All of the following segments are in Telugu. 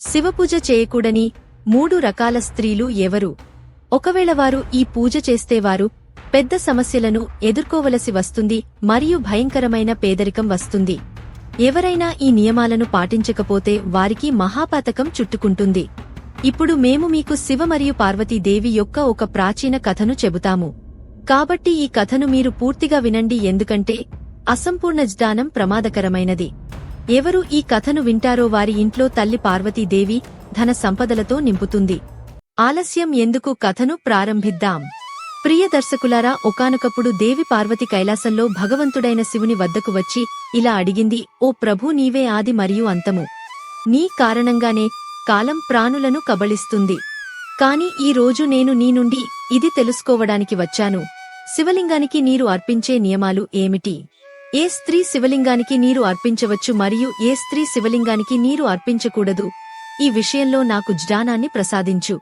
శివపూజ చేయకూడని మూడు రకాల స్త్రీలు ఎవరు? ఒకవేళ వారు ఈ పూజ చేస్తేవారు పెద్ద సమస్యలను ఎదుర్కోవలసి వస్తుంది మరియు భయంకరమైన పేదరికం వస్తుంది. ఎవరైనా ఈ నియమాలను పాటించకపోతే వారికి మహాపాతకం చుట్టుకుంటుంది. ఇప్పుడు మేము మీకు శివ మరియు పార్వతీదేవి యొక్క ఒక ప్రాచీన కథను చెబుతాము. కాబట్టి ఈ కథను మీరు పూర్తిగా వినండి ఎందుకంటే అసంపూర్ణ జ్ఞానం ప్రమాదకరమైనది. ఎవరు ఈ కథను వింటారో వారి ఇంట్లో తల్లి పార్వతీదేవి ధన సంపదలతో నింపుతుంది. ఆలస్యం ఎందుకు కథను ప్రారంభిద్దాం. ప్రియ దర్శకులారా ఒకనొకప్పుడు దేవి పార్వతి కైలాసంలో భగవంతుడైన శివుని వద్దకు వచ్చి ఇలా అడిగింది ఓ ప్రభూ నీవే ఆది మరియు అంతము. నీ కారణంగానే కాలం ప్రాణులను కబళిస్తుంది. కాని ఈ రోజు నేను నీ నుండి ఇది తెలుసుకోవడానికి వచ్చాను. శివలింగానికి నీరు అర్పించే నియమాలు ఏమిటి? ఏ స్త్రీ శివలింగానికి నీరు అర్పించవచ్చు మరియు ఏ స్త్రీ శివలింగానికి నీరు అర్పించకూడదు? ఈ విషయంలో నాకు జ్ఞానాన్ని ప్రసాదించు.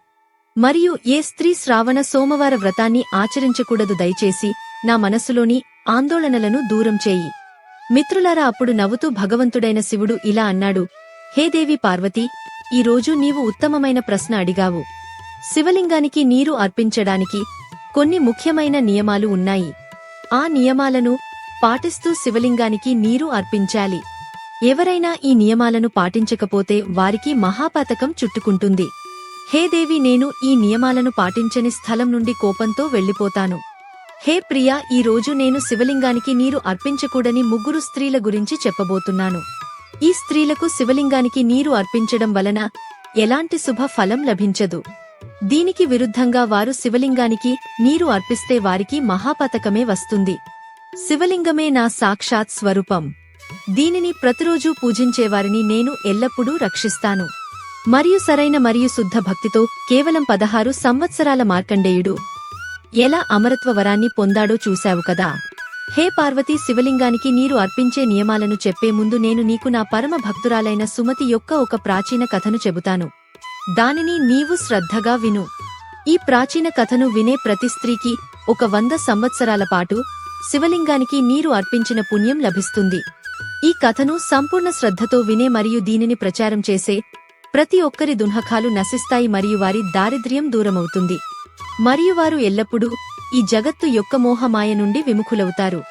మరియు ఏ స్త్రీ శ్రావణ సోమవార వ్రతాన్ని ఆచరించకూడదు దయచేసి నా మనసులోని ఆందోళనలను దూరం చేయి. మిత్రులారా అప్పుడు నవ్వుతూ భగవంతుడైన శివుడు ఇలా అన్నాడు హే దేవి పార్వతి ఈరోజు నీవు ఉత్తమమైన ప్రశ్న అడిగావు. శివలింగానికి నీరు అర్పించడానికి కొన్ని ముఖ్యమైన నియమాలు ఉన్నాయి. ఆ నియమాలను పాటిస్తూ శివలింగానికి నీరు అర్పించాలి. ఎవరైనా ఈ నియమాలను పాటించకపోతే వారికి మహాపాతకం చుట్టుకుంటుంది. హే దేవి నేను ఈ నియమాలను పాటించని స్థలం నుండి కోపంతో వెళ్ళిపోతాను. హే ప్రియా ఈ రోజు నేను శివలింగానికి నీరు అర్పించకూడని ముగ్గురు స్త్రీల గురించి చెప్పబోతున్నాను. ఈ స్త్రీలకు శివలింగానికి నీరు అర్పించడం వలన ఎలాంటి శుభ ఫలం లభించదు. దీనికి విరుద్ధంగా వారు శివలింగానికి నీరు అర్పిస్తే వారికి మహాపతకమే వస్తుంది. శివలింగమే నా సాక్షాత్ స్వరూపం. దీనిని ప్రతిరోజూ పూజించేవారిని నేను ఎల్లప్పుడూ రక్షిస్తాను. మరియు సరైన మరియు శుద్ధ భక్తితో కేవలం పదహారు సంవత్సరాల మార్కండేయుడు. ఎలా అమరత్వ వరాన్ని పొందాడో చూశావు కదా. హే పార్వతీ శివలింగానికి నీరు అర్పించే నియమాలను చెప్పే ముందు నేను నీకు నా పరమ భక్తురాలైన సుమతి యొక్క ఒక ప్రాచీన కథను చెబుతాను. దానిని నీవు శ్రద్ధగా విను. ఈ ప్రాచీన కథను వినే ప్రతి స్త్రీకి ఒక వంద సంవత్సరాల పాటు శివలింగానికి నీరు అర్పించిన పుణ్యం లభిస్తుంది. ఈ కథను సంపూర్ణ శ్రద్ధతో వినే మరియు దీనిని ప్రచారం చేసే ప్రతి ఒక్కరి దున్హకాలు నశిస్తాయి మరియు వారి దారిద్ర్యం దూరమవుతుంది. మరియు వారు ఎల్లప్పుడూ ఈ జగత్తు యొక్క మోహమాయ నుండి విముఖులవుతారు.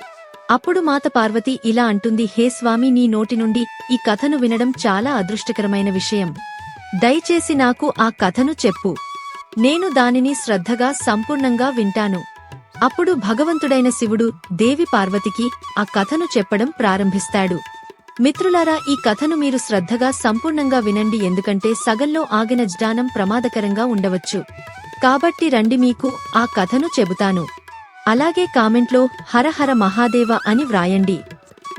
అప్పుడు మాత పార్వతి ఇలా అంటుంది హే స్వామి నీ నోటి నుండి ఈ కథను వినడం చాలా అదృష్టకరమైన విషయం. దయచేసి నాకు ఆ కథను చెప్పు. నేను దానిని శ్రద్ధగా సంపూర్ణంగా వింటాను. అప్పుడు భగవంతుడైన శివుడు దేవి పార్వతికి ఆ కథను చెప్పడం ప్రారంభిస్తాడు. మిత్రులారా ఈ కథను మీరు శ్రద్ధగా సంపూర్ణంగా వినండి ఎందుకంటే సగంలో ఆగిన జ్ఞానం ప్రమాదకరంగా ఉండవచ్చు. కాబట్టి రండి మీకు ఆ కథను చెబుతాను. అలాగే కామెంట్లో హరహర మహాదేవ అని వ్రాయండి.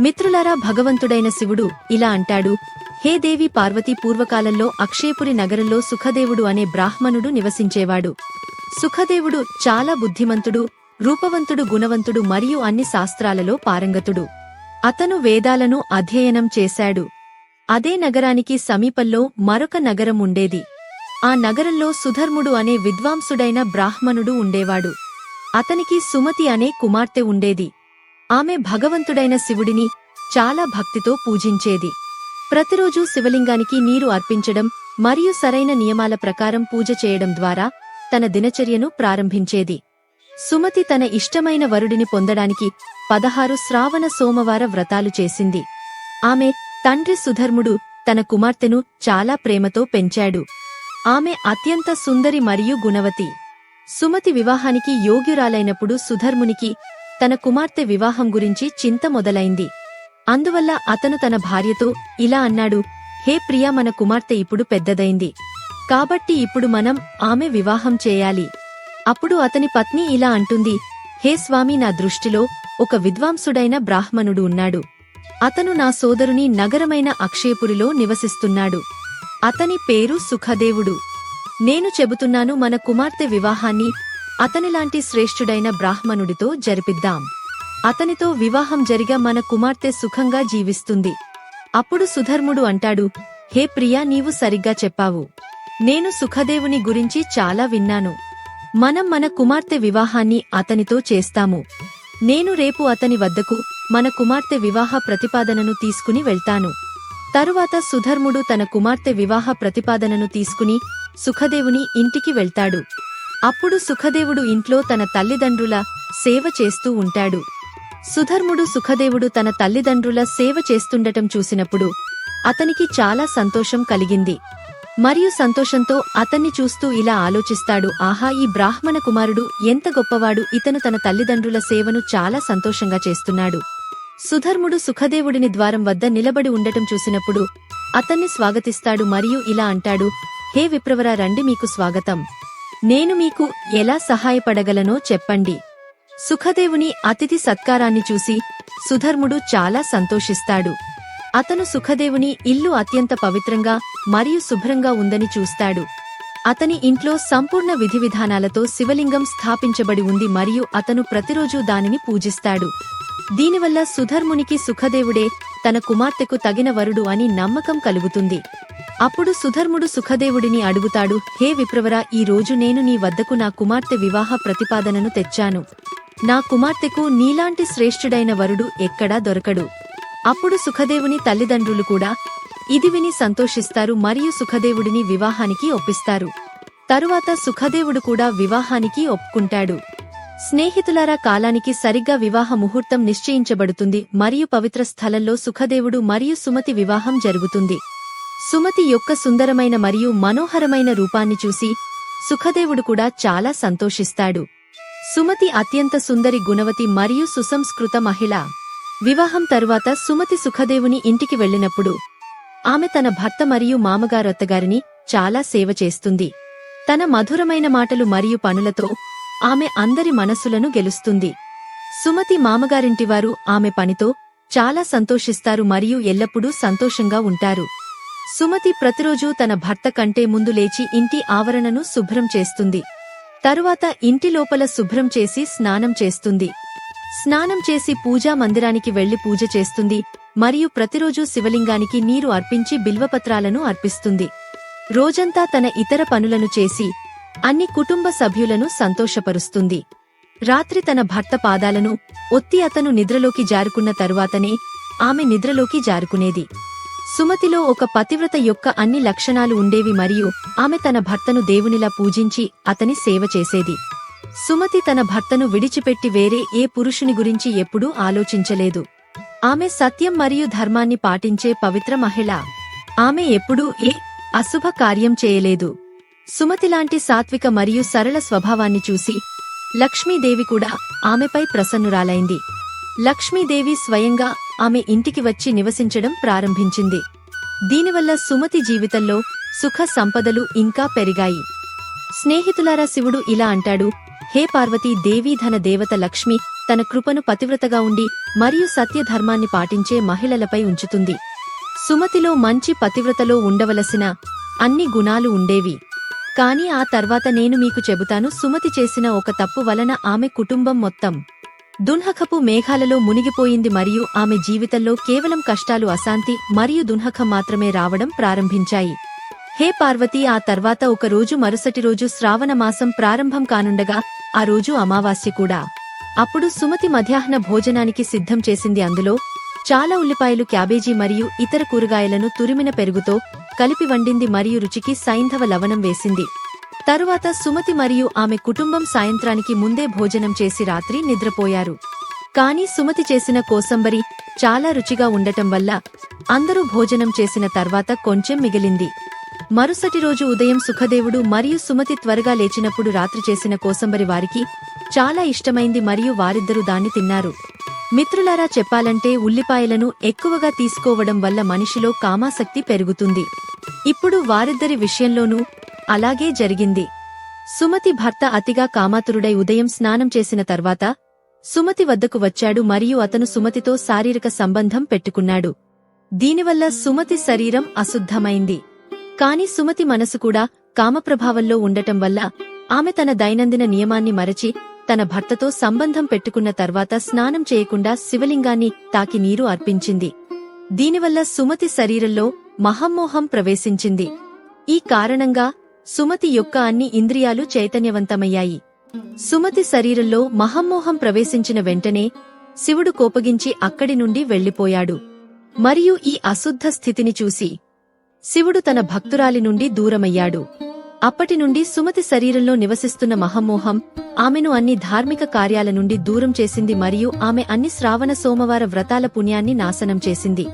మిత్రులారా భగవంతుడైన శివుడు ఇలా అంటాడు హే దేవి పార్వతీ పూర్వకాలంలో అక్షయపురి నగరంలో సుఖదేవుడు అనే బ్రాహ్మణుడు నివసించేవాడు. సుఖదేవుడు చాలా బుద్ధిమంతుడు రూపవంతుడు గుణవంతుడు మరియు అన్ని శాస్త్రాలలో పారంగతుడు. అతను వేదాలను అధ్యయనం చేశాడు. అదే నగరానికి సమీపంలో మరొక నగరం ఉండేది. ఆ నగరంలో సుధర్ముడు అనే విద్వాంసుడైన బ్రాహ్మణుడు ఉండేవాడు. అతనికి సుమతి అనే కుమార్తె ఉండేది. ఆమె భగవంతుడైన శివుడిని చాలా భక్తితో పూజించేది. ప్రతిరోజూ శివలింగానికి నీరు అర్పించడం మరియు సరైన నియమాల ప్రకారం పూజ చేయడం ద్వారా తన దినచర్యను ప్రారంభించేది. సుమతి తన ఇష్టమైన వరుడిని పొందడానికి పదహారు శ్రావణ సోమవార వ్రతాలు చేసింది. ఆమె తండ్రి సుధర్ముడు తన కుమార్తెను చాలా ప్రేమతో పెంచాడు. ఆమె అత్యంత సుందరి మరియు గుణవతి. సుమతి వివాహానికి యోగ్యురాలైనప్పుడు సుధర్మునికి తన కుమార్తె వివాహం గురించి చింత మొదలైంది. అందువల్ల అతను తన భార్యతో ఇలా అన్నాడు హే ప్రియా మన కుమార్తె ఇప్పుడు పెద్దదైంది. కాబట్టి ఇప్పుడు మనం ఆమె వివాహం చేయాలి. అప్పుడు అతని పత్ని ఇలా అంటుంది హే స్వామి నా దృష్టిలో ఒక విద్వాంసుడైన బ్రాహ్మణుడు ఉన్నాడు. అతను నా సోదరుని నగరమైన అక్షయపురిలో నివసిస్తున్నాడు. అతని పేరు సుఖదేవుడు. నేను చెబుతున్నాను మన కుమార్తె వివాహాన్ని అతనిలాంటి శ్రేష్ఠుడైన బ్రాహ్మణుడితో జరిపిద్దాం. అతనితో వివాహం జరిగా మన కుమార్తె సుఖంగా జీవిస్తుంది. అప్పుడు సుధర్ముడు అంటాడు హే ప్రియా నీవు సరిగ్గా చెప్పావు. నేను సుఖదేవుని గురించి చాలా విన్నాను. మనం మన కుమార్తె వివాహాన్ని అతనితో చేస్తాము. నేను రేపు అతని వద్దకు మన కుమార్తె వివాహ ప్రతిపాదనను తీసుకుని వెళ్తాను. తరువాత సుధర్ముడు తన కుమార్తె వివాహ ప్రతిపాదనను తీసుకుని సుఖదేవుని ఇంటికి వెళ్తాడు. అప్పుడు సుఖదేవుడు ఇంట్లో తన తల్లిదండ్రుల సేవ చేస్తూ ఉంటాడు. సుధర్ముడు సుఖదేవుడు తన తల్లిదండ్రుల సేవ చేస్తుండటం చూసినప్పుడు అతనికి చాలా సంతోషం కలిగింది. మరియు సంతోషంతో అతన్ని చూస్తూ ఇలా ఆలోచిస్తాడు ఆహా ఈ బ్రాహ్మణ కుమారుడు ఎంత గొప్పవాడు. ఇతను తన తల్లిదండ్రుల సేవను చాలా సంతోషంగా చేస్తున్నాడు. సుధర్ముడు సుఖదేవుడిని ద్వారం వద్ద నిలబడి ఉండటం చూసినప్పుడు అతన్ని స్వాగతిస్తాడు మరియు ఇలా అంటాడు హే విప్రవర రండి మీకు స్వాగతం. నేను మీకు ఎలా సహాయపడగలనో చెప్పండి. సుఖదేవుని అతిథి సత్కారాన్ని చూసి సుధర్ముడు చాలా సంతోషిస్తాడు. అతను సుఖదేవుని ఇల్లు అత్యంత పవిత్రంగా మరియు శుభ్రంగా ఉందని చూస్తాడు. అతని ఇంట్లో సంపూర్ణ విధి విధానాలతో శివలింగం స్థాపించబడి ఉంది మరియు అతను ప్రతిరోజూ దానిని పూజిస్తాడు. దీనివల్ల సుధర్మునికి సుఖదేవుడే తన కుమార్తెకు తగిన వరుడు అని నమ్మకం కలుగుతుంది. అప్పుడు సుధర్ముడు సుఖదేవుడిని అడుగుతాడు హే విప్రవర ఈ రోజు నేను నీ వద్దకు నా కుమార్తె వివాహ ప్రతిపాదనను తెచ్చాను. నా కుమార్తెకు నీలాంటి శ్రేష్ఠుడైన వరుడు ఎక్కడా దొరకడు. అప్పుడు సుఖదేవుని తల్లిదండ్రులు కూడా ఇది విని సంతోషిస్తారు మరియు సుఖదేవుడిని వివాహానికి ఒప్పిస్తారు. తరువాత సుఖదేవుడు కూడా వివాహానికి ఒప్పుకుంటాడు. స్నేహితులారా కాలానికి సరిగ్గా వివాహ ముహూర్తం నిశ్చయించబడుతుంది మరియు పవిత్ర స్థలంలో సుఖదేవుడు మరియు సుమతి వివాహం జరుగుతుంది. సుమతి యొక్క సుందరమైన మరియు మనోహరమైన రూపాన్ని చూసి సుఖదేవుడు కూడా చాలా సంతోషిస్తాడు. సుమతి అత్యంత సుందరి గుణవతి మరియు సుసంస్కృత మహిళ. వివాహం తరువాత సుమతి సుఖదేవుని ఇంటికి వెళ్ళినప్పుడు ఆమె తన భర్త మరియు మామగారొత్తగారిని చాలా సేవ చేస్తుంది. తన మధురమైన మాటలు మరియు పనులతో ఆమె అందరి మనసులను గెలుస్తుంది. సుమతి మామగారింటివారు ఆమె పనితో చాలా సంతోషిస్తారు మరియు ఎల్లప్పుడూ సంతోషంగా ఉంటారు. సుమతి ప్రతిరోజూ తన భర్త కంటే ముందు లేచి ఇంటి ఆవరణను శుభ్రం చేస్తుంది. తరువాత ఇంటి లోపల శుభ్రం చేసి స్నానం చేస్తుంది. స్నానం చేసి పూజా మందిరానికి వెళ్ళి పూజ చేస్తుంది మరియు ప్రతిరోజూ శివలింగానికి నీరు అర్పించి బిల్వపత్రాలను అర్పిస్తుంది. రోజంతా తన ఇతర పనులను చేసి అన్ని కుటుంబ సభ్యులను సంతోషపరుస్తుంది. రాత్రి తన భర్త పాదాలను ఒత్తి అతను నిద్రలోకి జారుకున్న తరువాతనే ఆమె నిద్రలోకి జారుకునేది. సుమతిలో ఒక పతివ్రత యొక్క అన్ని లక్షణాలు ఉండేవి మరియు ఆమె తన భర్తను దేవునిలా పూజించి అతని సేవ చేసేది. సుమతి తన భర్తను విడిచిపెట్టి వేరే ఏ పురుషుని గురించి ఎప్పుడూ ఆలోచించలేదు. ఆమె సత్యం మరియు ధర్మాన్ని పాటించే పవిత్ర మహిళ. ఆమె ఎప్పుడూ ఏ అశుభ కార్యం చేయలేదు. సుమతిలాంటి సాత్విక మరియు సరళ స్వభావాన్ని చూసి లక్ష్మీదేవి కూడా ఆమెపై ప్రసన్నురాలైంది. లక్ష్మీదేవి స్వయంగా ఆమె ఇంటికి వచ్చి నివసించడం ప్రారంభించింది. దీనివల్ల సుమతి జీవితంలో సుఖ సంపదలు ఇంకా పెరిగాయి. స్నేహితులారా శివుడు ఇలా అంటాడు హే పార్వతీ దేవీధన దేవత లక్ష్మి తన కృపను పతివ్రతగా ఉండి మరియు సత్యధర్మాన్ని పాటించే మహిళలపై ఉంచుతుంది. సుమతిలో మంచి పతివ్రతలో ఉండవలసిన అన్ని గుణాలు ఉండేవి. కాని ఆ తర్వాత నేను మీకు చెబుతాను సుమతి చేసిన ఒక తప్పు వలన ఆమె కుటుంబం మొత్తం దున్హకపు మేఘాలలో మునిగిపోయింది మరియు ఆమె జీవితంలో కేవలం కష్టాలు అశాంతి మరియు దున్హకం మాత్రమే రావడం ప్రారంభించాయి. హే పార్వతి ఆ తర్వాత ఒక రోజు మరుసటి రోజు శ్రావణ మాసం ప్రారంభం కానుండగా ఆ రోజు అమావాస్య కూడా. అప్పుడు సుమతి మధ్యాహ్న భోజనానికి సిద్ధం చేసింది. అందులో చాలా ఉల్లిపాయలు క్యాబేజీ మరియు ఇతర కూరగాయలను తురిమిన పెరుగుతో కలిపి వండింది మరియు రుచికి సైంధవ లవణం వేసింది. తరువాత సుమతి మరియు ఆమె కుటుంబం సాయంత్రానికి ముందే భోజనం చేసి రాత్రి నిద్రపోయారు. కాని సుమతి చేసిన కోసంబరి చాలా రుచిగా ఉండటం వల్ల అందరూ భోజనం చేసిన తర్వాత కొంచెం మిగిలింది. మరుసటి రోజు ఉదయం సుఖదేవుడు మరియు సుమతి త్వరగా లేచినప్పుడు రాత్రి చేసిన కోసంబరి వారికి చాలా ఇష్టమైంది మరియు వారిద్దరూ దాన్ని తిన్నారు. మిత్రులారా చెప్పాలంటే ఉల్లిపాయలను ఎక్కువగా తీసుకోవడం వల్ల మనిషిలో కామాసక్తి పెరుగుతుంది. ఇప్పుడు వారిద్దరి విషయంలోనూ అలాగే జరిగింది. సుమతి భర్త అతిగా కామాతురుడై ఉదయం స్నానం చేసిన తర్వాత సుమతి వద్దకు వచ్చాడు మరియు అతను సుమతితో శారీరక సంబంధం పెట్టుకున్నాడు. దీనివల్ల సుమతి శరీరం అశుద్ధమైంది. కాని సుమతి మనసు కూడా కామప్రభావంలో ఉండటం వల్ల ఆమె తన దైనందిన నియమాన్ని మరచి తన భర్తతో సంబంధం పెట్టుకున్న తర్వాత స్నానం చేయకుండా శివలింగాన్ని తాకి నీరు అర్పించింది. దీనివల్ల సుమతి శరీరంలో మహమ్మోహం ప్రవేశించింది. ఈ కారణంగా సుమతి యొక్క అన్ని ఇంద్రియాలు చైతన్యవంతమయ్యాయి. సుమతి శరీరంలో మహమ్మోహం ప్రవేశించిన వెంటనే శివుడు కోపగించి అక్కడి నుండి వెళ్ళిపోయాడు మరియు ఈ అశుద్ధ స్థితిని చూసి శివుడు తన భక్తురాలి నుండి దూరమయ్యాడు. అప్పటి నుండి సుమతి శరీరంలో నివసిస్తున్న మహమోహం ఆమెను అన్ని ధార్మిక కార్యాల నుండి దూరం చేసింది మరియు ఆమె అన్ని శ్రావణ సోమవార వ్రతాల పుణ్యాన్ని నాశనం చేసింది.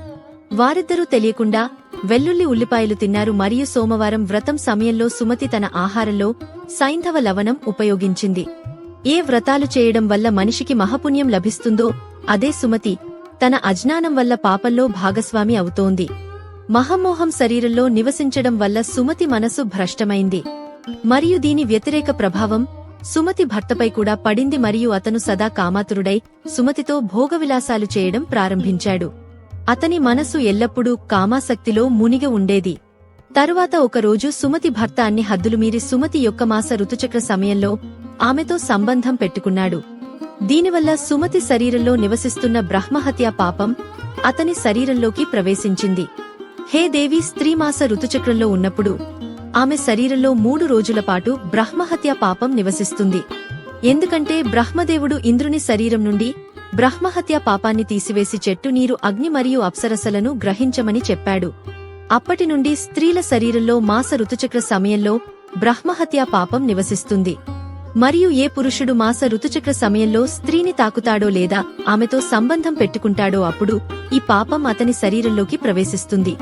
వారిద్దరూ తెలియకుండా వెల్లుల్లి ఉల్లిపాయలు తిన్నారు మరియు సోమవారం వ్రతం సమయంలో సుమతి తన ఆహారంలో సైంధవ లవణం ఉపయోగించింది. ఏ వ్రతాలు చేయడం వల్ల మనిషికి మహపుణ్యం లభిస్తుందో అదే సుమతి తన అజ్ఞానం వల్ల పాపంలో భాగస్వామి అవుతోంది. మహమోహం శరీరంలో నివసించడం వల్ల సుమతి మనసు భ్రష్టమైంది. మరియు దీని వ్యతిరేక ప్రభావం సుమతి భర్తపై కూడా పడింది మరియు అతను సదా కామాతురుడై సుమతితో భోగవిలాసాలు చేయడం ప్రారంభించాడు. అతని మనసు ఎల్లప్పుడూ కామాసక్తిలో మునిగి ఉండేది. తరువాత ఒకరోజు సుమతి భర్త అన్ని హద్దులు మీరి సుమతి యొక్క మాస ఋతుచక్ర సమయంలో ఆమెతో సంబంధం పెట్టుకున్నాడు. దీనివల్ల సుమతి శరీరంలో నివసిస్తున్న బ్రహ్మహత్యా పాపం అతని శరీరంలోకి ప్రవేశించింది. హే దేవి స్త్రీమాస ఋతుచక్రంలో ఉన్నప్పుడు ఆమె శరీరంలో మూడు రోజుల పాటు బ్రహ్మహత్య పాపం నివసిస్తుంది. ఎందుకంటే బ్రహ్మదేవుడు ఇంద్రుని శరీరం నుండి బ్రహ్మహత్య పాపాన్ని తీసివేసి చెట్టు నీరు అగ్ని మరియు అప్సరసలను గ్రహించమని చెప్పాడు. అప్పటి నుండి స్త్రీల శరీరంలో మాస ఋతుచక్ర సమయంలో బ్రహ్మహత్య పాపం నివసిస్తుంది. మరియు ఏ పురుషుడు మాస ఋతుచక్ర సమయంలో స్త్రీని తాకుతాడో లేదా ఆమెతో సంబంధం పెట్టుకుంటాడో అప్పుడు ఈ పాపం అతని శరీరంలోకి ప్రవేశిస్తుంది.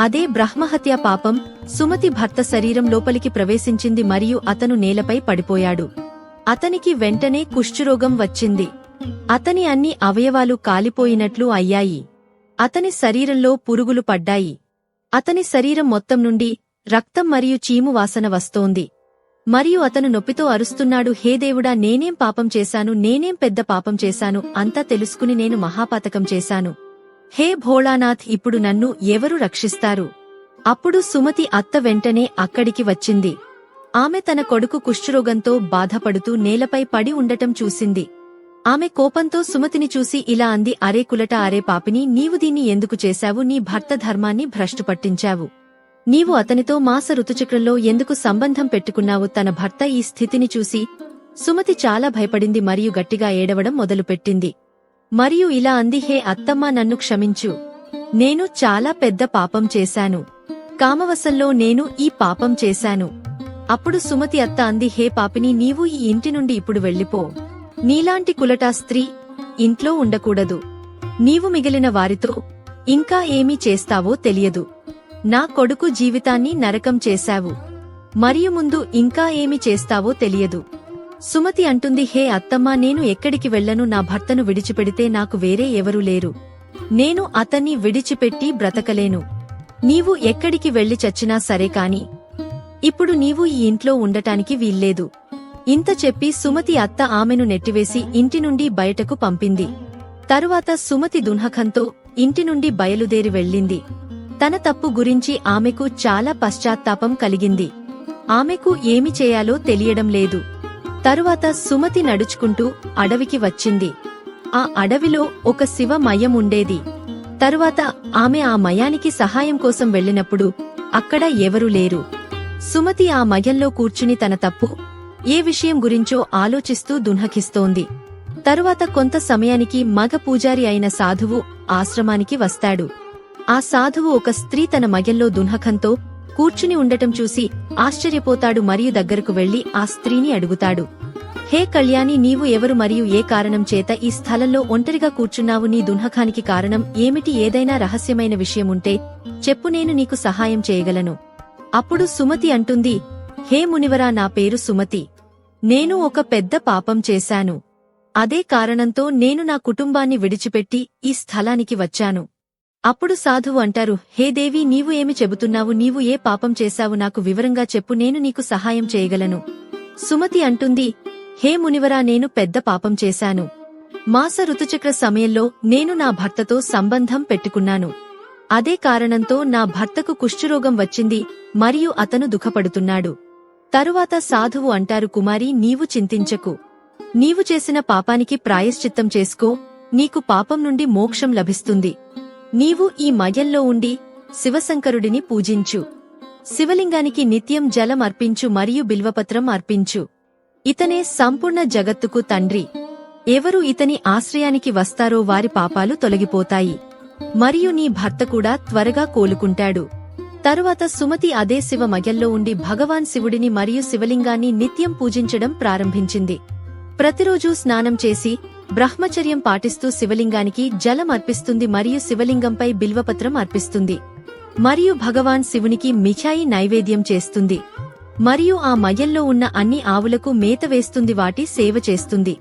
అదే బ్రహ్మహత్య పాపం సుమతి భర్త శరీరం లోపలికి ప్రవేశించింది మరియు అతను నేలపై పడిపోయాడు. అతనికి వెంటనే కుష్ఠురోగం వచ్చింది. అతని అన్ని అవయవాలు కాలిపోయినట్లు అయ్యాయి. అతని శరీరంలో పురుగులు పడ్డాయి. అతని శరీరం మొత్తం నుండి రక్తం మరియు చీము వాసన వస్తోంది. మరియు అతను నొప్పితో అరుస్తున్నాడు హే దేవుడా నేనేం పాపం చేశాను? నేనేం పెద్ద పాపం చేశాను? అంతా తెలుసుకుని నేను మహాపాతకం చేశాను. హే భోళానాథ్ ఇప్పుడు నన్ను ఎవరు రక్షిస్తారు? అప్పుడు సుమతి అత్త వెంటనే అక్కడికి వచ్చింది. ఆమె తన కొడుకు కుష్ఠరోగంతో బాధపడుతూ నేలపై పడి ఉండటం చూసింది. ఆమె కోపంతో సుమతిని చూసి ఇలా అంది అరే కులట అరే పాపిని నీవు దీన్ని ఎందుకు చేశావు? నీ భర్త ధర్మాన్ని భ్రష్టు పట్టించావు నీవు అతనితో మాస ఋతుచక్రంలో ఎందుకు సంబంధం పెట్టుకున్నావు? తన భర్త ఈ స్థితిని చూసి సుమతి చాలా భయపడింది మరియు గట్టిగా ఏడవడం మొదలుపెట్టింది. మరియు ఇలా అంది హే అత్తమ్మ నన్ను క్షమించు. నేను చాలా పెద్ద పాపం చేశాను. కామవశంలో నేను ఈ పాపం చేశాను. అప్పుడు సుమతి అత్త అంది హే పాపిని నీవు ఈ ఇంటి నుండి ఇప్పుడు వెళ్ళిపో. నీలాంటి కులటా స్త్రీ ఇంట్లో ఉండకూడదు. నీవు మిగిలిన వారితో ఇంకా ఏమీ చేస్తావో తెలియదు. నా కొడుకు జీవితాన్ని నరకం చేశావు. మరియు ముందు ఇంకా ఏమి చేస్తావో తెలియదు. సుమతి అంటుంది హే అత్తమ్మా నేను ఎక్కడికి వెళ్ళను నా భర్తను విడిచిపెడితే నాకు వేరే ఎవరూ లేరు. నేను అతన్ని విడిచిపెట్టి బ్రతకలేను. నీవు ఎక్కడికి వెళ్ళి చచ్చినా సరే కాని ఇప్పుడు నీవు ఈ ఇంట్లో ఉండటానికి వీల్లేదు ఇంత చెప్పి సుమతి అత్త ఆమెను నెట్టివేసి ఇంటి నుండి బయటకు పంపింది. తరువాత సుమతి దున్హకంతో ఇంటి నుండి బయలుదేరి వెళ్ళింది. తన తప్పు గురించి ఆమెకు చాలా పశ్చాత్తాపం కలిగింది. ఆమెకు ఏమి చేయాలో తెలియడం లేదు. తరువాత సుమతి నడుచుకుంటూ అడవికి వచ్చింది. ఆ అడవిలో ఒక శివ మయం ఉండేది తరువాత ఆమె ఆ మయానికి సహాయం కోసం వెళ్ళినప్పుడు అక్కడ ఎవరూ లేరు. సుమతి ఆ మయంలో కూర్చుని తన తప్పు ఏ విషయం గురించో ఆలోచిస్తూ దున్హకిస్తోంది. తరువాత కొంత సమయానికి మగ పూజారి అయిన సాధువు ఆశ్రమానికి వస్తాడు. ఆ సాధువు ఒక స్త్రీ తన మయంలో దున్హకంతో కూర్చుని ఉండటం చూసి ఆశ్చర్యపోతాడు మరియు దగ్గరకు వెళ్ళి ఆ స్త్రీని అడుగుతాడు. హే కళ్యాణి నీవు ఎవరు మరియు ఏ కారణం చేత ఈ స్థలంలో ఒంటరిగా కూర్చున్నావు? నీ దున్హకానికి కారణం ఏమిటి? ఏదైనా రహస్యమైన విషయముంటే చెప్పు నేను నీకు సహాయం చేయగలను. అప్పుడు సుమతి అంటుంది హే మునివరా నా పేరు సుమతి. నేను ఒక పెద్ద పాపం చేశాను. అదే కారణంతో నేను నా కుటుంబాన్ని విడిచిపెట్టి ఈ స్థలానికి వచ్చాను. అప్పుడు సాధువు అంటారు హే దేవి నీవు ఏమి చెబుతున్నావు? నీవు ఏ పాపం చేశావు? నాకు వివరంగా చెప్పు నేను నీకు సహాయం చేయగలను. సుమతి అంటుంది హే మునివరా నేను పెద్ద పాపం చేశాను. మాస ఋతుచక్ర సమయంలో నేను నా భర్తతో సంబంధం పెట్టుకున్నాను. అదే కారణంతో నా భర్తకు కుష్ఠరోగం వచ్చింది మరియు అతను దుఃఖపడుతున్నాడు. తరువాత సాధువు అంటారు కుమారి నీవు చింతించకు. నీవు చేసిన పాపానికి ప్రాయశ్చిత్తం చేసుకో. నీకు పాపం నుండి మోక్షం లభిస్తుంది. నీవు ఈ మయంలో ఉండి శివశంకరుడిని పూజించు. శివలింగానికి నిత్యం జలం అర్పించు మరియు బిల్వపత్రం అర్పించు. ఇతనే సంపూర్ణ జగత్తుకు తండ్రి. ఎవరు ఇతని ఆశ్రయానికి వస్తారో వారి పాపాలు తొలగిపోతాయి. మరియు నీ భర్త కూడా త్వరగా కోలుకుంటాడు. తరువాత సుమతి అదే శివ మగల్లో ఉండి భగవాన్ శివుడిని మరియు శివలింగాన్ని నిత్యం పూజించడం ప్రారంభించింది. ప్రతిరోజూ స్నానం చేసి బ్రహ్మచర్యం పాటిస్తూ శివలింగానికి జలం అర్పిస్తుంది మరియు శివలింగంపై బిల్వపత్రం అర్పిస్తుంది. మరియు భగవాన్ శివునికి మిఠాయి నైవేద్యం చేస్తుంది. మరియు ఆ మయంలో ఉన్న అన్ని ఆవులకు మేత వేస్తుంది వాటి సేవ చేస్తుంది.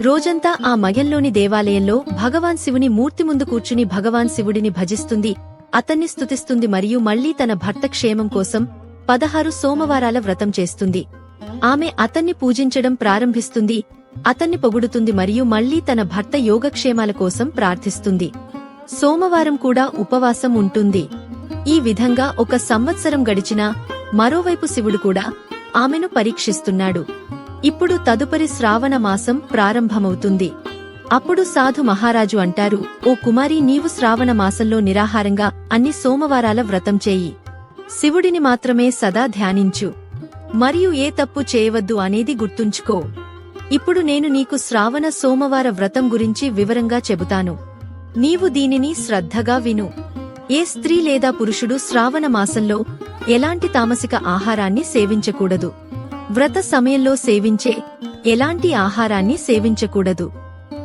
రోజంతా ఆ మయంలోని దేవాలయంలో భగవాన్ శివుని మూర్తి ముందు కూర్చుని భగవాన్ శివుడిని భజిస్తుంది అతన్ని స్తుతిస్తుంది మరియు మళ్ళీ తన భర్త క్షేమం కోసం పదహారు సోమవారాల వ్రతం చేస్తుంది. ఆమె అతన్ని పూజించడం ప్రారంభిస్తుంది అతన్ని పొగుడుతుంది మరియు మళ్ళీ తన భర్త యోగక్షేమాల కోసం ప్రార్థిస్తుంది. సోమవారం కూడా ఉపవాసం ఉంటుంది. ఈ విధంగా ఒక సంవత్సరం గడిచినా మరోవైపు శివుడు కూడా ఆమెను పరీక్షిస్తున్నాడు. ఇప్పుడు తదుపరి శ్రావణ మాసం ప్రారంభమవుతుంది. అప్పుడు సాధు మహారాజు అంటారు ఓ కుమారి నీవు శ్రావణ మాసంలో నిరాహారంగా అన్ని సోమవారాల వ్రతం చేయి. శివుడిని మాత్రమే సదా ధ్యానించు. మరియు ఏ తప్పు చేయవద్దు అనేది గుర్తుంచుకో. ఇప్పుడు నేను నీకు శ్రావణ సోమవార వ్రతం గురించి వివరంగా చెబుతాను. నీవు దీనిని శ్రద్ధగా విను. ఏ స్త్రీ లేదా పురుషుడు శ్రావణ మాసంలో ఎలాంటి తామసిక ఆహారాన్ని సేవించకూడదు? వ్రత సమయంలో సేవించే ఎలాంటి ఆహారాన్ని సేవించకూడదు?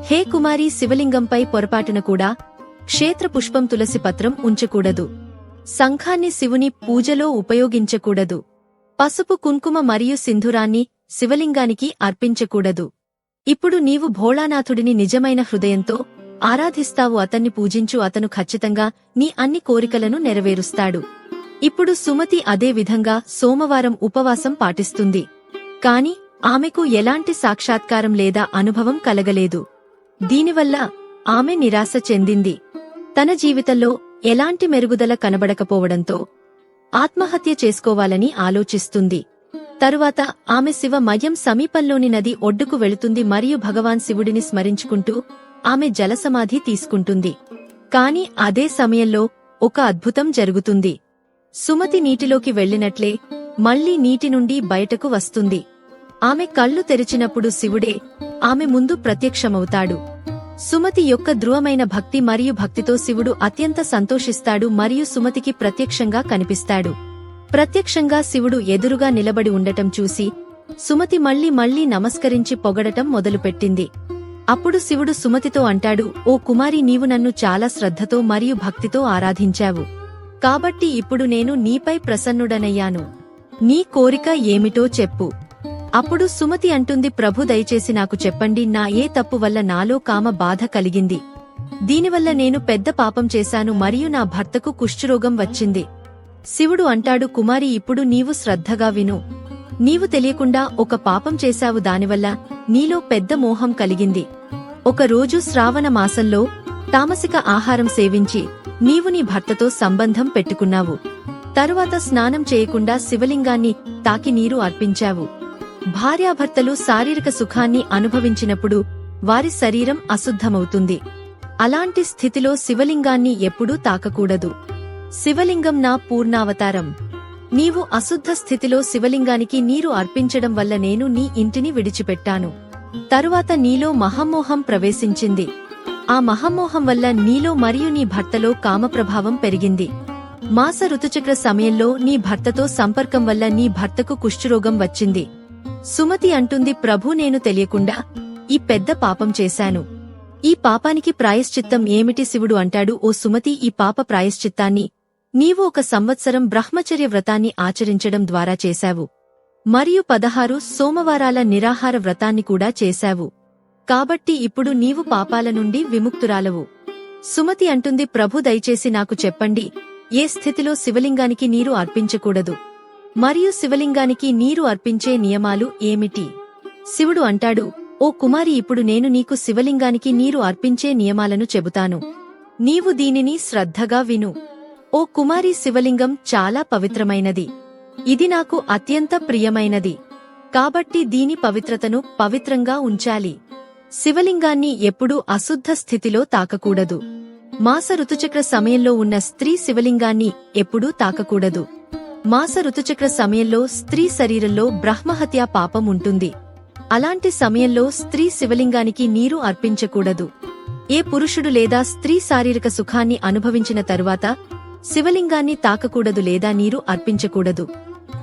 హే కుమారి శివలింగంపై పొరపాటున కూడా క్షేత్ర పుష్పం తులసి పత్రం ఉంచకూడదు. శంఖాన్ని శివుని పూజలో ఉపయోగించకూడదు. పసుపు కుంకుమ మరియు సింధురాన్ని శివలింగానికి అర్పించకూడదు. ఇప్పుడు నీవు భోళానాథుడిని నిజమైన హృదయంతో ఆరాధిస్తావు అతన్ని పూజించు అతను ఖచ్చితంగా నీ అన్ని కోరికలను నెరవేరుస్తాడు. ఇప్పుడు సుమతి అదే విధంగా సోమవారం ఉపవాసం పాటిస్తుంది. కాని ఆమెకు ఎలాంటి సాక్షాత్కారం లేదా అనుభవం కలగలేదు. దీనివల్ల ఆమె నిరాశ చెందింది. తన జీవితంలో ఎలాంటి మెరుగుదల కనబడకపోవడంతో ఆత్మహత్య చేసుకోవాలని ఆలోచిస్తుంది. తరువాత ఆమె శివ మయం సమీపంలోని నది ఒడ్డుకు వెళుతుంది మరియు భగవాన్ శివుడిని స్మరించుకుంటూ ఆమె జలసమాధి తీసుకుంటుంది. కాని అదే సమయంలో ఒక అద్భుతం జరుగుతుంది. సుమతి నీటిలోకి వెళ్ళినట్లే మళ్ళీ నీటి నుండి బయటకు వస్తుంది. ఆమె కళ్ళు తెరిచినప్పుడు శివుడే ఆమె ముందు ప్రత్యక్షమవుతాడు. సుమతి యొక్క ధ్రువమైన భక్తి మరియు భక్తితో శివుడు అత్యంత సంతోషిస్తాడు మరియు సుమతికి ప్రత్యక్షంగా కనిపిస్తాడు. ప్రత్యక్షంగా శివుడు ఎదురుగా నిలబడి ఉండటం చూసి సుమతి మళ్ళీ మళ్ళీ నమస్కరించి పొగడటం మొదలుపెట్టింది. అప్పుడు శివుడు సుమతితో అంటాడు ఓ కుమారి నీవు నన్ను చాలా శ్రద్ధతో మరియు భక్తితో ఆరాధించావు. కాబట్టి ఇప్పుడు నేను నీపై ప్రసన్నుడనయ్యాను. నీ కోరిక ఏమిటో చెప్పు. అప్పుడు సుమతి అంటుంది ప్రభు దయచేసి నాకు చెప్పండి నా ఏ తప్పు వల్ల నాలో కామ బాధ కలిగింది? దీనివల్ల నేను పెద్ద పాపం చేశాను మరియు నా భర్తకు కుష్ఠరోగం వచ్చింది. శివుడు అంటాడు కుమారి ఇప్పుడు నీవు శ్రద్ధగా విను. నీవు తెలియకుండా ఒక పాపం చేశావు దానివల్ల నీలో పెద్ద మోహం కలిగింది. ఒక రోజు శ్రావణ మాసంలో తామసిక ఆహారం సేవించి నీవు నీ భర్తతో సంబంధం పెట్టుకున్నావు. తరువాత స్నానం చేయకుండా శివలింగాన్ని తాకి నీరు అర్పించావు. భార్యాభర్తలు శారీరక సుఖాన్ని అనుభవించినప్పుడు వారి శరీరం అశుద్ధమవుతుంది. అలాంటి స్థితిలో శివలింగాన్ని ఎప్పుడూ తాకకూడదు. శివలింగం నా పూర్ణావతారం. నీవు అశుద్ధ స్థితిలో శివలింగానికి నీరు అర్పించడం వల్ల నేను నీ ఇంటిని విడిచిపెట్టాను. తరువాత నీలో మహమ్మోహం ప్రవేశించింది. ఆ మహమ్మోహం వల్ల నీలో మరియు నీ భర్తలో కామప్రభావం పెరిగింది. మాస ఋతుచక్ర సమయంలో నీ భర్తతో సంపర్కం వల్ల నీ భర్తకు కుష్ఠరోగం వచ్చింది. సుమతి అంటుంది ప్రభు నేను తెలియకుండా ఈ పెద్ద పాపం చేశాను. ఈ పాపానికి ప్రాయశ్చిత్తం ఏమిటి శివుడు అంటాడు. ఓ సుమతి ఈ పాప ప్రాయశ్చిత్తాన్ని నీవు ఒక సంవత్సరం బ్రహ్మచర్య వ్రతాన్ని ఆచరించడం ద్వారా చేశావు. మరియు పదహారు సోమవారాల నిరాహార వ్రతాన్ని కూడా చేశావు. కాబట్టి ఇప్పుడు నీవు పాపాల నుండి విముక్తురాలవు. సుమతి అంటుంది ప్రభు దయచేసి నాకు చెప్పండి ఏ స్థితిలో శివలింగానికి నీరు అర్పించకూడదు? మరియు శివలింగానికి నీరు అర్పించే నియమాలు ఏమిటి? శివుడు అంటాడు ఓ కుమారి ఇప్పుడు నేను నీకు శివలింగానికి నీరు అర్పించే నియమాలను చెబుతాను. నీవు దీనిని శ్రద్ధగా విను. ఓ కుమారి శివలింగం చాలా పవిత్రమైనది. ఇది నాకు అత్యంత ప్రియమైనది. కాబట్టి దీని పవిత్రతను పవిత్రంగా ఉంచాలి. శివలింగాన్ని ఎప్పుడూ అశుద్ధ స్థితిలో తాకకూడదు. మాస ఋతుచక్ర సమయంలో ఉన్న స్త్రీ శివలింగాన్ని ఎప్పుడూ తాకకూడదు. మాస ఋతుచక్ర సమయంలో స్త్రీ శరీరంలో బ్రహ్మహత్యా పాపం ఉంటుంది. అలాంటి సమయంలో స్త్రీ శివలింగానికి నీరు అర్పించకూడదు. ఏ పురుషుడు లేదా స్త్రీ శారీరక సుఖాన్ని అనుభవించిన తరువాత శివలింగాన్ని తాకకూడదు లేదా నీరు అర్పించకూడదు.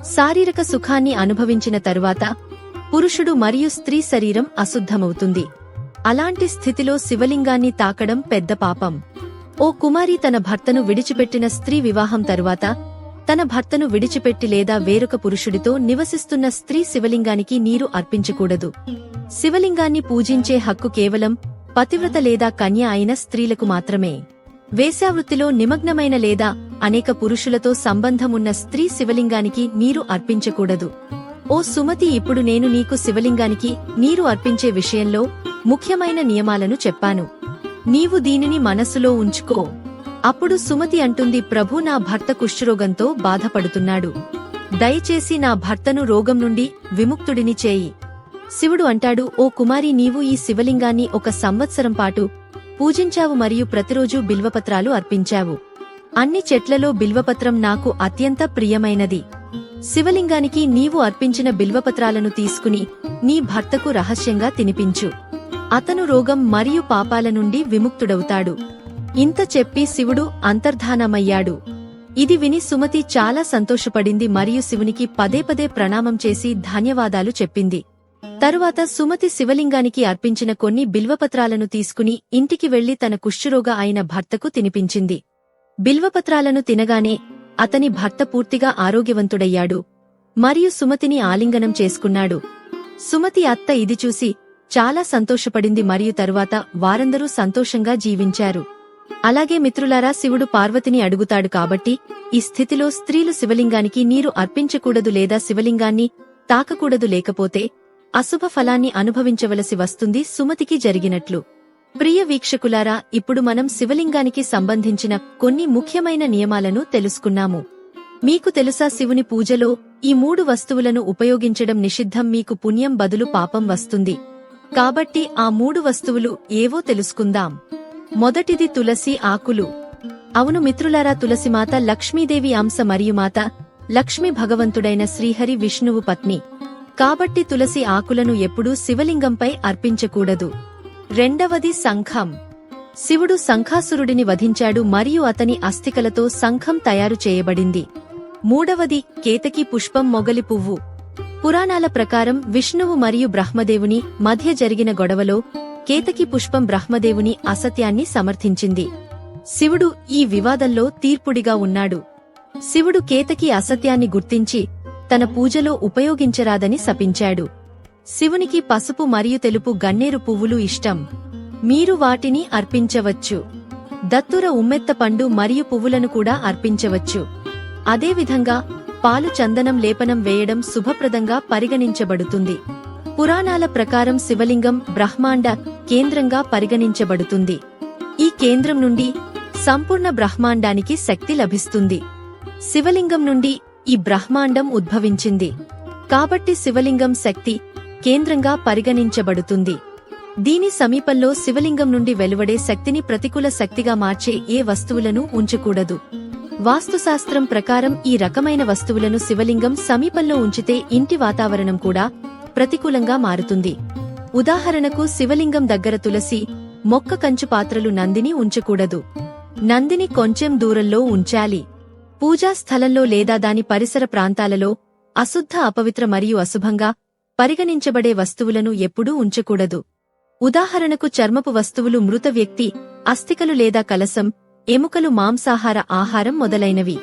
శారీరక సుఖాన్ని అనుభవించిన తరువాత పురుషుడు మరియు స్త్రీ శరీరం అశుద్ధమవుతుంది. అలాంటి స్థితిలో శివలింగాన్ని తాకడం పెద్ద పాపం. ఓ కుమారి తన భర్తను విడిచిపెట్టిన స్త్రీ వివాహం తరువాత తన భర్తను విడిచిపెట్టి లేదా వేరొక పురుషుడితో నివసిస్తున్న స్త్రీ శివలింగానికి నీరు అర్పించకూడదు. శివలింగాన్ని పూజించే హక్కు కేవలం పతివ్రత లేదా కన్య అయిన స్త్రీలకు మాత్రమే. వేశ్యావృత్తిలో నిమగ్నమైన లేదా అనేక పురుషులతో సంబంధమున్న స్త్రీ శివలింగానికి నీరు అర్పించకూడదు. ఓ సుమతి ఇప్పుడు నేను నీకు శివలింగానికి నీరు అర్పించే విషయంలో ముఖ్యమైన నియమాలను చెప్పాను. నీవు దీనిని మనస్సులో ఉంచుకో. అప్పుడు సుమతి అంటుంది ప్రభు నా భర్త కుష్ఠరోగంతో బాధపడుతున్నాడు. దయచేసి నా భర్తను రోగం నుండి విముక్తుడిని చేయి. శివుడు అంటాడు ఓ కుమారి నీవు ఈ శివలింగాన్ని ఒక సంవత్సరం పాటు పూజించావు మరియు ప్రతిరోజు బిల్వపత్రాలు అర్పించావు. అన్ని చెట్లలో బిల్వపత్రం నాకు అత్యంత ప్రియమైనది. శివలింగానికి నీవు అర్పించిన బిల్వపత్రాలను తీసుకుని నీ భర్తకు రహస్యంగా తినిపించు. అతను రోగం మరియు పాపాల నుండి విముక్తుడవుతాడు. ఇంత చెప్పి శివుడు అంతర్ధానమయ్యాడు. ఇది విని సుమతి చాలా సంతోషపడింది మరియు శివునికి పదే పదే ప్రణామం చేసి ధన్యవాదాలు చెప్పింది. తరువాత సుమతి శివలింగానికి అర్పించిన కొన్ని బిల్వపత్రాలను తీసుకుని ఇంటికి వెళ్ళి తన కుష్ఠరోగ అయిన భర్తకు తినిపించింది. బిల్వపత్రాలను తినగానే అతని భర్త పూర్తిగా ఆరోగ్యవంతుడయ్యాడు. మరియు సుమతిని ఆలింగనం చేసుకున్నాడు. సుమతి అత్త ఇది చూసి చాలా సంతోషపడింది మరియు తరువాత వారందరూ సంతోషంగా జీవించారు. అలాగే మిత్రులారా శివుడు పార్వతిని అడుగుతాడు కాబట్టి ఈ స్థితిలో స్త్రీలు శివలింగానికి నీరు అర్పించకూడదు లేదా శివలింగాన్ని తాకకూడదు లేకపోతే అశుభ ఫలాన్ని అనుభవించవలసి వస్తుంది సుమతికి జరిగినట్లు. ప్రియ వీక్షకులారా ఇప్పుడు మనం శివలింగానికి సంబంధించిన కొన్ని ముఖ్యమైన నియమాలను తెలుసుకున్నాము. మీకు తెలుసా శివుని పూజలో ఈ మూడు వస్తువులను ఉపయోగించడం నిషిద్ధం మీకు పుణ్యం బదులు పాపం వస్తుంది. కాబట్టి ఆ మూడు వస్తువులు ఏవో తెలుసుకుందాం. మొదటిది తులసి ఆకులు. అవును మిత్రులారా తులసిమాత లక్ష్మీదేవి అంశ మరియు మాత లక్ష్మీ భగవంతుడైన శ్రీహరి విష్ణువు పత్ని. కాబట్టి తులసి ఆకులను ఎప్పుడూ శివలింగంపై అర్పించకూడదు. రెండవది శంఖం శివుడు శంఖాసురుడిని వధించాడు మరియు అతని అస్థికలతో శంఖం తయారు చేయబడింది. మూడవది కేతకి పుష్పం మొగలి పువ్వు. పురాణాల ప్రకారం విష్ణువు మరియు బ్రహ్మదేవుని మధ్య జరిగిన గొడవలో కేతకి పుష్పం బ్రహ్మదేవుని అసత్యాన్ని సమర్థించింది. శివుడు ఈ వివాదంలో తీర్పుడిగా ఉన్నాడు. శివుడు కేతకి అసత్యాన్ని గుర్తించి తన పూజలో ఉపయోగించరాదని శపించాడు. శివునికి పసుపు మరియు తెలుపు గన్నేరు పువ్వులు ఇష్టం. మీరు వాటిని అర్పించవచ్చు. దత్తుర ఉమ్మెత్త పండు మరియు పువ్వులను కూడా అర్పించవచ్చు. అదేవిధంగా పాలు చందనం లేపనం వేయడం శుభప్రదంగా పరిగణించబడుతుంది. పురాణాల ప్రకారం శివలింగం బ్రహ్మాండ కేంద్రంగా పరిగణించబడుతుంది. ఈ కేంద్రం నుండి సంపూర్ణ బ్రహ్మాండానికి శక్తి లభిస్తుంది. శివలింగం నుండి ఈ బ్రహ్మాండం ఉద్భవించింది. కాబట్టి శివలింగం శక్తి కేంద్రంగా పరిగణించబడుతుంది. దీని సమీపంలో శివలింగం నుండి వెలువడే శక్తిని ప్రతికూల శక్తిగా మార్చే ఏ వస్తువులను ఉంచకూడదు. వాస్తుశాస్త్రం ప్రకారం ఈ రకమైన వస్తువులను శివలింగం సమీపంలో ఉంచితే ఇంటి వాతావరణం కూడా ప్రతికూలంగా మారుతుంది. ఉదాహరణకు శివలింగం దగ్గర తులసి మొక్క కంచు పాత్రలు నందిని ఉంచకూడదు. నందిని కొంచెం దూరంలో ఉంచాలి. పూజా స్థలంలో లేదా దాని పరిసర ప్రాంతాలలో అశుద్ధ అపవిత్ర మరియు అశుభంగా పరిగణించబడే వస్తువులను ఎప్పుడూ ఉంచకూడదు. ఉదాహరణకు చర్మపు వస్తువులు మృత వ్యక్తి అస్థికలు లేదా కలసం ఎముకలు మాంసాహార ఆహారం మొదలైనవి.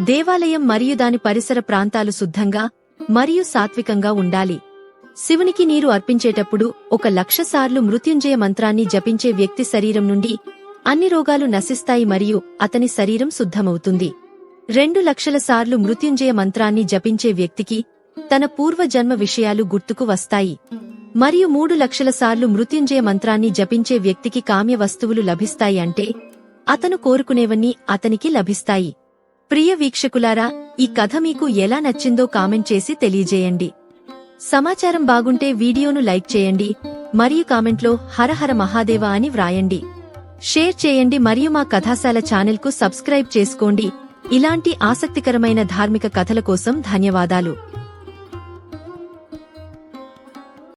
దేవాలయం మరియు దాని పరిసర ప్రాంతాలు శుద్ధంగా మరియు సాత్వికంగా ఉండాలి. శివునికి నీరు అర్పించేటప్పుడు ఒక లక్ష సార్లు మృత్యుంజయ మంత్రాన్ని జపించే వ్యక్తి శరీరం నుండి అన్ని రోగాలు నశిస్తాయి మరియు అతని శరీరం శుద్ధమవుతుంది. రెండు లక్షల సార్లు మృత్యుంజయ మంత్రాన్ని జపించే వ్యక్తికి తన పూర్వజన్మ విషయాలు గుర్తుకు వస్తాయి. మరియు మూడు లక్షల సార్లు మృత్యుంజయ మంత్రాన్ని జపించే వ్యక్తికి కామ్య వస్తువులు లభిస్తాయి అంటే అతను కోరుకునేవన్నీ అతనికి లభిస్తాయి. ప్రియ వీక్షకులారా ఈ కథ మీకు ఎలా నచ్చిందో కామెంట్ చేసి తెలియజేయండి. సమాచారం బాగుంటే వీడియోను లైక్ చేయండి మరియు కామెంట్లో హరహర మహాదేవ అని వ్రాయండి. షేర్ చేయండి మరియు మా కథాశాల ఛానల్కు సబ్స్క్రైబ్ చేసుకోండి. ఇలాంటి ఆసక్తికరమైన ధార్మిక కథల కోసం ధన్యవాదాలు.